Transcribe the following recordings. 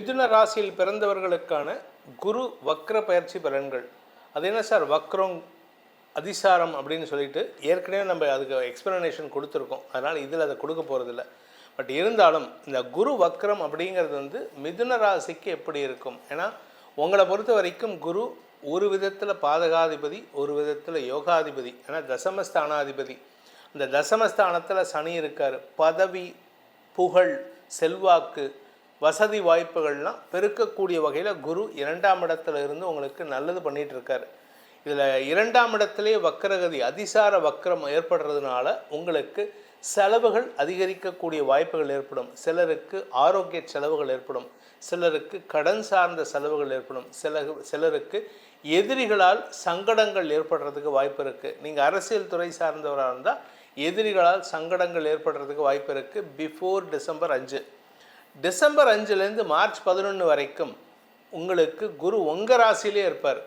மிதுன ராசியில் பிறந்தவர்களுக்கான குரு வக்ர பயிற்சி பலன்கள். அது என்ன சார்? வக்ரம் அதிசாரம் அப்படின்னு சொல்லிட்டு ஏற்கனவே நம்ம அதுக்கு எக்ஸ்பிளனேஷன் கொடுத்துருக்கோம். அதனால் இதில் அதை கொடுக்க போகிறதில்ல பட் இருந்தாலும் இந்த குரு வக்ரம் அப்படிங்கிறது வந்து மிதுன ராசிக்கு எப்படி இருக்கும்? ஏன்னா உங்களை பொறுத்த வரைக்கும் குரு ஒரு விதத்தில் பாதகாதிபதி ஒரு விதத்தில் யோகாதிபதி ஏன்னா தசமஸ்தானாதிபதி. இந்த தசமஸ்தானத்தில் சனி இருக்கார். பதவி புகழ் செல்வாக்கு வசதி வாய்ப்புகள்லாம் பெருக்கக்கூடிய வகையில் குரு இரண்டாம் இடத்துல இருந்து உங்களுக்கு நல்லது பண்ணிகிட்டு இருக்காரு இதில் இரண்டாம் இடத்திலே வக்கரகதி அதிசார வக்கரம் ஏற்படுறதுனால உங்களுக்கு செலவுகள் அதிகரிக்கக்கூடிய வாய்ப்புகள் ஏற்படும். சிலருக்கு ஆரோக்கிய செலவுகள் ஏற்படும். சிலருக்கு கடன் சார்ந்த செலவுகள் ஏற்படும். சில சிலருக்கு எதிரிகளால் சங்கடங்கள் ஏற்படுறதுக்கு வாய்ப்பு இருக்குது நீங்கள் அரசியல் துறை சார்ந்தவராக இருந்தால் எதிரிகளால் சங்கடங்கள் ஏற்படுறதுக்கு வாய்ப்பு இருக்குது பிஃபோர் டிசம்பர் அஞ்சு. டிசம்பர் அஞ்சுலேருந்து மார்ச் பதினொன்று வரைக்கும் உங்களுக்கு குரு உங்கள் ராசியிலே இருப்பார்.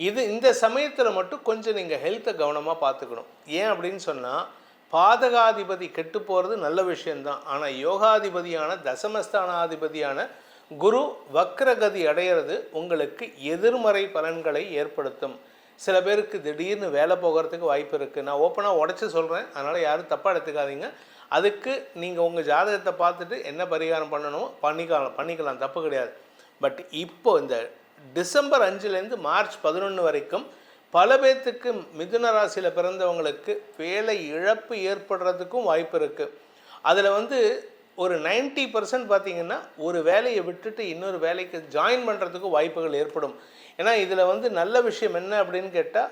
இது இந்த சமயத்தில் மட்டும் கொஞ்சம் நீங்கள் ஹெல்த்தை கவனமாக பார்த்துக்கணும். ஏன் அப்படின்னு சொன்னால் பாதகாதிபதி கெட்டு போகிறது நல்ல விஷயந்தான் ஆனால் யோகாதிபதியான தசமஸ்தானாதிபதியான குரு வக்ரகதி அடையிறது உங்களுக்கு எதிர்மறை பலன்களை ஏற்படுத்தும். சில பேருக்கு திடீர்னு வேலை போகிறதுக்கு வாய்ப்பு இருக்குது நான் ஓப்பனாக உடச்சி சொல்கிறேன் அதனால் யாரும் தப்பாக எடுத்துக்காதீங்க. அதுக்கு நீங்கள் உங்கள் ஜாதகத்தை பார்த்துட்டு என்ன பரிகாரம் பண்ணணுமோ பண்ணிக்கலாம் பண்ணிக்கலாம் தப்பு கிடையாது. பட் இப்போ இந்த டிசம்பர் அஞ்சுலேருந்து மார்ச் பதினொன்று வரைக்கும் பல பேர்த்துக்கு மிதுன ராசியில் பிறந்தவங்களுக்கு வேலை இழப்பு ஏற்படுறதுக்கும் வாய்ப்பு இருக்குது அதில் வந்து ஒரு 90% பர்சன்ட் பார்த்திங்கன்னா ஒரு வேலையை விட்டுட்டு இன்னொரு வேலைக்கு ஜாயின் பண்ணுறதுக்கும் வாய்ப்புகள் ஏற்படும். ஏன்னா இதில் வந்து நல்ல விஷயம் என்ன அப்படின்னு கேட்டால்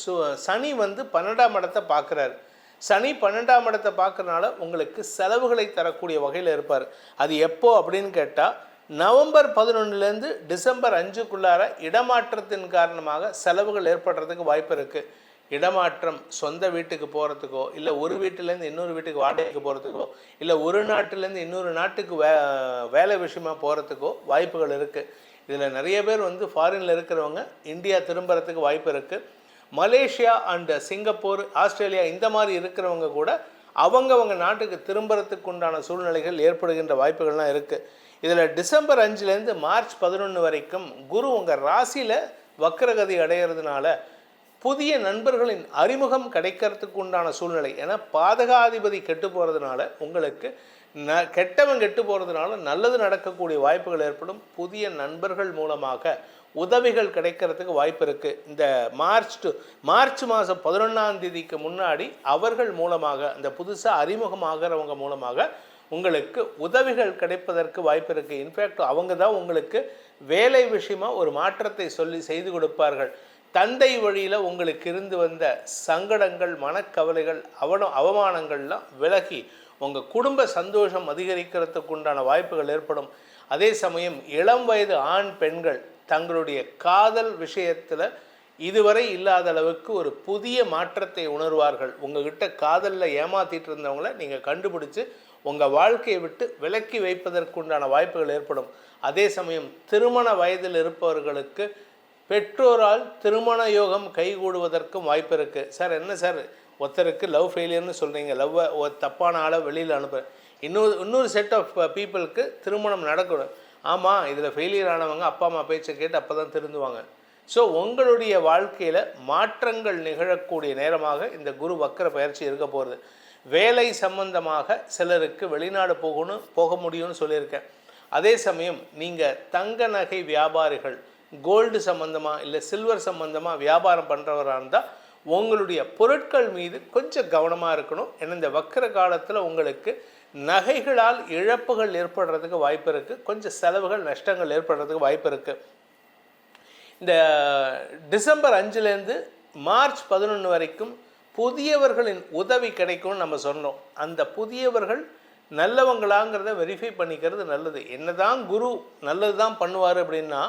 சு சனி வந்து பன்னெண்டாம் இடத்தை பார்க்குறாரு. சனி பன்னெண்டாம் இடத்தை பார்க்கறனால உங்களுக்கு செலவுகளை தரக்கூடிய வகையில் இருப்பார். அது எப்போ அப்படின்னு கேட்டால் நவம்பர் பதினொன்றுலேருந்து டிசம்பர் அஞ்சுக்குள்ளார இடமாற்றத்தின் காரணமாக செலவுகள் ஏற்படுறதுக்கு வாய்ப்பு இருக்குது இடமாற்றம் சொந்த வீட்டுக்கு போகிறதுக்கோ இல்லை ஒரு வீட்டிலேருந்து இன்னொரு வீட்டுக்கு வாடகைக்கு போகிறதுக்கோ இல்லை ஒரு நாட்டிலேருந்து இன்னொரு நாட்டுக்கு வே வேலை விஷயமா போகிறதுக்கோ வாய்ப்புகள் இருக்குது இதில் நிறைய பேர் வந்து ஃபாரினில் இருக்கிறவங்க இந்தியா திரும்புறதுக்கு வாய்ப்பு இருக்குது மலேசியா அண்டு சிங்கப்பூர் ஆஸ்திரேலியா இந்த மாதிரி இருக்கிறவங்க கூட அவங்கவங்க நாட்டுக்கு திரும்புறதுக்கு உண்டான சூழ்நிலைகள் ஏற்படுகின்ற வாய்ப்புகள்லாம் இருக்குது இதில் டிசம்பர் அஞ்சுலேருந்து மார்ச் பதினொன்று வரைக்கும் குரு உங்கள் ராசியில் வக்கரகதி அடையிறதுனால புதிய நண்பர்களின் அறிமுகம் கிடைக்கிறதுக்கு உண்டான சூழ்நிலை. ஏன்னா பாதகாதிபதி கெட்டு போகிறதுனால உங்களுக்கு ந கெட்டவன் கெட்டு போகிறதுனால நல்லது நடக்கக்கூடிய வாய்ப்புகள் ஏற்படும். புதிய நண்பர்கள் மூலமாக உதவிகள் கிடைக்கிறதுக்கு வாய்ப்பு இருக்குது இந்த மார்ச் டு மார்ச் மாதம் பதினொன்றாம் தேதிக்கு முன்னாடி அவர்கள் மூலமாக இந்த புதுசாக அறிமுகமாகிறவங்க மூலமாக உங்களுக்கு உதவிகள் கிடைப்பதற்கு வாய்ப்பு இருக்குது இன்ஃபேக்ட் அவங்க தான் உங்களுக்கு வேலை விஷயமாக ஒரு மாற்றத்தை சொல்லி செய்து கொடுப்பார்கள். தந்தை வழியில் உங்களுக்கு இருந்து வந்த சங்கடங்கள் மனக்கவலைகள் அவன அவமானங்கள்லாம் விலகி உங்கள் குடும்ப சந்தோஷம் அதிகரிக்கிறதுக்கு உண்டான வாய்ப்புகள் ஏற்படும். அதே சமயம் இளம் வயது ஆண் பெண்கள் தங்களுடைய காதல் விஷயத்தில் இதுவரை இல்லாத அளவுக்கு ஒரு புதிய மாற்றத்தை உணர்வார்கள். உங்ககிட்ட காதலில் ஏமாத்திட்டு இருந்தவங்கள நீங்கள் கண்டுபிடிச்சு உங்கள் வாழ்க்கையை விட்டு விலக்கி வைப்பதற்குண்டான வாய்ப்புகள் ஏற்படும். அதே சமயம் திருமண வயதில் இருப்பவர்களுக்கு பெற்றோரால் திருமண யோகம் கைகூடுவதற்கும் வாய்ப்பு இருக்குது சார் என்ன சார்? ஒருத்தருக்கு லவ் ஃபெயிலியர்னு சொல்கிறீங்க லவ்வை தப்பான ஆளை வெளியில் அனுப்புகிறேன் இன்னொரு இன்னொரு செட் ஆஃப் பீப்புளுக்கு திருமணம் நடக்கணும். ஆமாம் இதில் ஃபெயிலியர் ஆனவங்க அப்பா அம்மா பேச்சை கேட்டு அப்போ தான் திருந்துவாங்க. ஸோ உங்களுடைய வாழ்க்கையில் மாற்றங்கள் நிகழக்கூடிய நேரமாக இந்த குரு வக்கர பயிற்சி இருக்க போகிறது வேலை சம்பந்தமாக சிலருக்கு வெளிநாடு போகணும் போக முடியும்னு சொல்லியிருக்கேன். அதே சமயம் நீங்கள் தங்க நகை வியாபாரிகள் கோல்டு சம்மந்தமாக இல்லை சில்வர் சம்மந்தமாக வியாபாரம் பண்ணுறவராக இருந்தால் உங்களுடைய பொருட்கள் மீது கொஞ்சம் கவனமாக இருக்கணும். ஏன்னா இந்த வக்கர காலத்தில் உங்களுக்கு நகைகளால் இழப்புகள் ஏற்படுறதுக்கு வாய்ப்பு இருக்குது கொஞ்சம் செலவுகள் நஷ்டங்கள் ஏற்படுறதுக்கு வாய்ப்பு இருக்குது இந்த டிசம்பர் அஞ்சுலேருந்து மார்ச் பதினொன்று வரைக்கும் புதியவர்களின் உதவி கிடைக்கும்னு நம்ம சொன்னோம். அந்த புதியவர்கள் நல்லவங்களாங்கிறத வெரிஃபை பண்ணிக்கிறது நல்லது. என்னதான் குரு நல்லது தான் பண்ணுவார் அப்படின்னா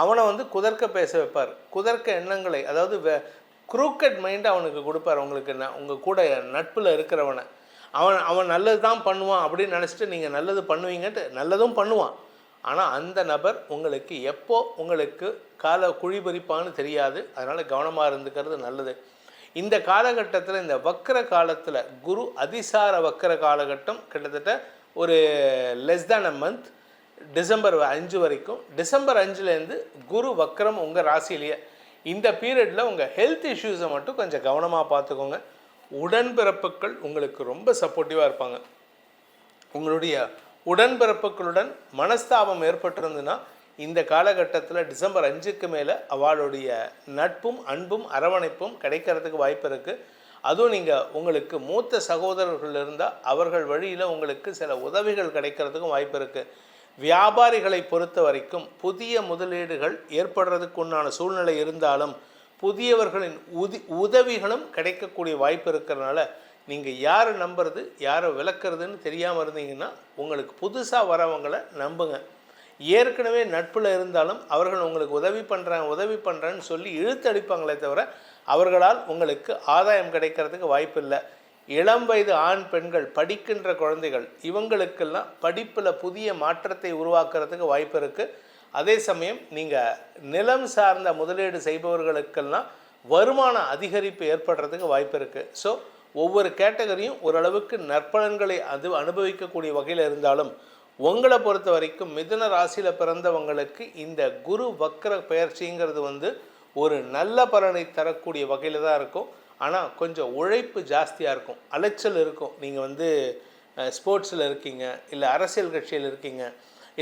அவனை வந்து குதர்க்க பேச வைப்பார். குதர்க்க எண்ணங்களை அதாவது குரூக்கட் மைண்ட் அவனுக்கு கொடுப்பார். உங்களுக்கு நான் உங்கள் கூட நட்பில் இருக்கிறவனை. அவன் அவன் நல்லது தான் பண்ணுவான் அப்படின்னு நினச்சிட்டு நீங்கள் நல்லது பண்ணுவீங்கன்ட்டு நல்லதும் பண்ணுவான். ஆனால் அந்த நபர் உங்களுக்கு எப்போ உங்களுக்கு கால குழிபறிப்பான்னு தெரியாது. அதனால் கவனமாக இருந்துக்கிறது நல்லது. இந்த காலகட்டத்தில் இந்த வக்கர காலத்தில் குரு அதிசார வக்கர காலகட்டம் கிட்டத்தட்ட ஒரு less than a month December அஞ்சு வரைக்கும். டிசம்பர் அஞ்சுலேருந்து குரு வக்ரம் உங்கள் ராசியிலேயே. இந்த பீரியடில் உங்கள் ஹெல்த் இஷ்யூஸை மட்டும் கொஞ்சம் கவனமாக பார்த்துக்கோங்க. உடன்பிறப்புகள் உங்களுக்கு ரொம்ப சப்போர்ட்டிவாக இருப்பாங்க. உங்களுடைய உடன்பிறப்புகளுடன் மனஸ்தாபம் ஏற்பட்டிருந்துன்னா இந்த காலகட்டத்தில் டிசம்பர் அஞ்சுக்கு மேலே அவளுடைய நட்பும் அன்பும் அரவணைப்பும் கிடைக்கிறதுக்கு வாய்ப்பு இருக்குது அதுவும் நீங்கள் உங்களுக்கு மூத்த சகோதரர்கள் இருந்தால் அவர்கள் வழியில் உங்களுக்கு சில உதவிகள் கிடைக்கிறதுக்கும் வாய்ப்பு இருக்குது வியாபாரிகளை பொறுத்த வரைக்கும் புதிய முதலீடுகள் ஏற்படுறதுக்கு உண்டான சூழ்நிலை இருந்தாலும் புதியவர்களின் உதி உதவிகளும் கிடைக்கக்கூடிய வாய்ப்பு இருக்கிறனால நீங்கள் யாரை நம்புறது யாரை விளக்குறதுன்னு தெரியாமல் இருந்தீங்கன்னா உங்களுக்கு புதுசாக வரவங்களை நம்புங்க. ஏற்கனவே நட்பில் இருந்தாலும் அவர்கள் உங்களுக்கு உதவி பண்ணுறேன் உதவி பண்ணுறேன்னு சொல்லி இழுத்தடிப்பாங்களே தவிர அவர்களால் உங்களுக்கு ஆதாயம் கிடைக்கிறதுக்கு வாய்ப்பு இல்லை இளம் வயது ஆண் பெண்கள் படிக்கின்ற குழந்தைகள் இவங்களுக்கெல்லாம் படிப்பில் புதிய மாற்றத்தை உருவாக்குறதுக்கு வாய்ப்பு இருக்குது அதே சமயம் நீங்கள் நிலம் சார்ந்த முதலீடு செய்பவர்களுக்கெல்லாம் வருமான அதிகரிப்பு ஏற்படுறதுக்கு வாய்ப்பு இருக்குது ஸோ ஒவ்வொரு கேட்டகரியும் ஓரளவுக்கு நற்பலன்களை அது அனுபவிக்கக்கூடிய வகையில் இருந்தாலும் உங்களை பொறுத்த வரைக்கும் மிதுன ராசியில் பிறந்தவங்களுக்கு இந்த குரு வக்ர பயிற்சிங்கிறது வந்து ஒரு நல்ல பலனை தரக்கூடிய வகையில் தான் இருக்கும். ஆனால் கொஞ்சம் உழைப்பு ஜாஸ்தியாக இருக்கும். அலைச்சல் இருக்கும். நீங்கள் வந்து ஸ்போர்ட்ஸில் இருக்கீங்க இல்லை அரசியல் கட்சியில் இருக்கீங்க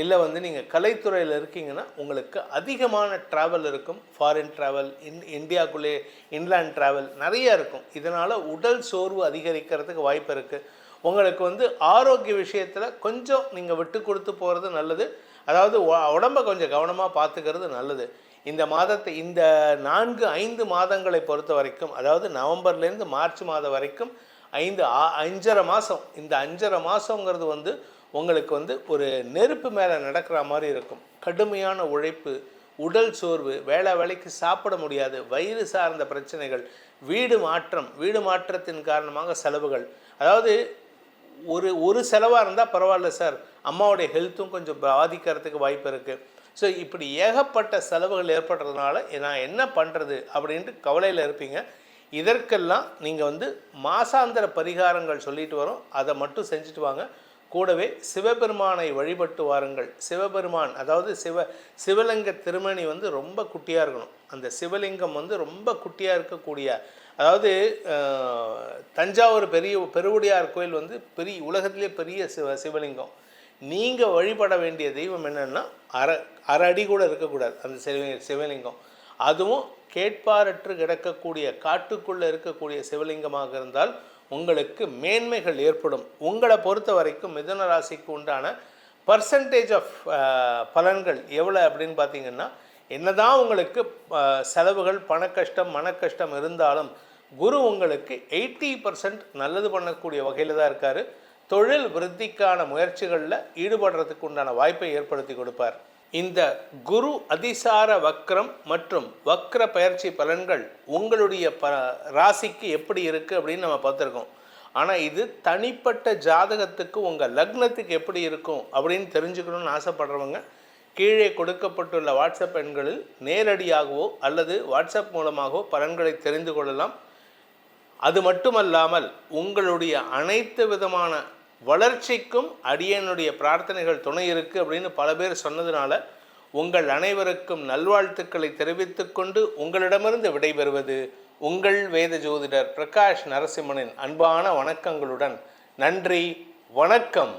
இல்லை வந்து நீங்கள் கலைத்துறையில் இருக்கீங்கன்னா உங்களுக்கு அதிகமான ட்ராவல் இருக்கும். ஃபாரின் ட்ராவல் இன் இந்தியாவுக்குள்ளே இன்லேண்ட் ட்ராவல் நிறைய இருக்கும். இதனால் உடல் சோர்வு அதிகரிக்கிறதுக்கு வாய்ப்பு இருக்குது உங்களுக்கு வந்து ஆரோக்கிய விஷயத்தில் கொஞ்சம் நீங்கள் விட்டு கொடுத்து போகிறது நல்லது. அதாவது உடம்பை கொஞ்சம் கவனமாக பார்த்துக்கிறது நல்லது. இந்த மாதத்தை இந்த நான்கு ஐந்து மாதங்களை பொறுத்த வரைக்கும் அதாவது நவம்பர்லேருந்து மார்ச் மாதம் வரைக்கும் ஐந்து ஆ- அஞ்சரை மாதம் இந்த அஞ்சரை மாதங்கிறது வந்து உங்களுக்கு வந்து ஒரு நெருப்பு மேலே நடக்கிற மாதிரி இருக்கும். கடுமையான உழைப்பு உடல் சோர்வு வேலை வேலைக்கு சாப்பிட முடியாது வயிறு சார்ந்த பிரச்சனைகள் வீடு மாற்றம் வீடு மாற்றத்தின் காரணமாக செலவுகள். அதாவது ஒரு ஒரு செலவாக இருந்தால் பரவாயில்ல சார். அம்மாவுடைய ஹெல்த்தும் கொஞ்சம் பாதிக்கிறதுக்கு வாய்ப்பு இருக்குது ஸோ இப்படி ஏகப்பட்ட செலவுகள் ஏற்படுறதுனால நான் என்ன பண்ணுறது அப்படின்ட்டு கவலையில் இருப்பீங்க. இதற்கெல்லாம் நீங்கள் வந்து மாசாந்திர பரிகாரங்கள் சொல்லிட்டு வரோம். அதை மட்டும் செஞ்சுட்டு வாங்க. கூடவே சிவபெருமானை வழிபட்டு வாருங்கள். சிவபெருமான் அதாவது சிவ சிவலிங்க திருமணி வந்து ரொம்ப குட்டியாக இருக்கணும். அந்த சிவலிங்கம் வந்து ரொம்ப குட்டியாக இருக்கக்கூடிய அதாவது தஞ்சாவூர் பெரிய பெருவுடையார் கோயில் வந்து பெரிய உலகத்திலே பெரிய சிவ சிவலிங்கம். நீங்கள் வழிபட வேண்டிய தெய்வம் என்னென்னா அரை அரை அடி கூட இருக்கக்கூடாது அந்த சிவ சிவலிங்கம். அதுவும் கேட்பாரற்று கிடக்கக்கூடிய காட்டுக்குள்ளே இருக்கக்கூடிய சிவலிங்கமாக இருந்தால் உங்களுக்கு மேன்மைகள் ஏற்படும். உங்களை பொறுத்த வரைக்கும் மிதன ராசிக்கு உண்டான பர்சன்டேஜ் ஆஃப் பலன்கள் எவ்வளோ அப்படின்னு பார்த்தீங்கன்னா என்னதான் உங்களுக்கு செலவுகள் பண கஷ்டம் மன கஷ்டம் இருந்தாலும் குரு உங்களுக்கு எயிட்டி பர்சன்ட் நல்லது பண்ணக்கூடிய வகையில் தான் இருக்கார். தொழில் விருத்திக்கான முயற்சிகளில் ஈடுபடுறதுக்கு உண்டான வாய்ப்பை ஏற்படுத்தி கொடுப்பார். இந்த குரு அதிசார வக்ரம் மற்றும் வக்ர பயிற்சி பலன்கள் உங்களுடைய ப ராசிக்கு எப்படி இருக்குது அப்படின்னு நம்ம பார்த்துருக்கோம். ஆனால் இது தனிப்பட்ட ஜாதகத்துக்கு உங்கள் லக்னத்துக்கு எப்படி இருக்கும் அப்படின்னு தெரிஞ்சுக்கணும்னு ஆசைப்படுறவங்க கீழே கொடுக்கப்பட்டுள்ள வாட்ஸ்அப் எண்களில் நேரடியாகவோ அல்லது வாட்ஸ்அப் மூலமாகவோ பலன்களை தெரிந்து கொள்ளலாம். அது மட்டுமல்லாமல் உங்களுடைய அனைத்து விதமான வளர்ச்சிக்கும் அடியனுடைய பிரார்த்தனைகள் துணை இருக்கு அப்படின்னு பல பேர் சொன்னதுனால உங்கள் அனைவருக்கும் நல்வாழ்த்துக்களை தெரிவித்துக்கொண்டு உங்களிடமிருந்து விடைபெறுவது உங்கள் வேத ஜோதிடர் பிரகாஷ் நரசிம்மனின் அன்பான வணக்கங்களுடன் நன்றி வணக்கம்.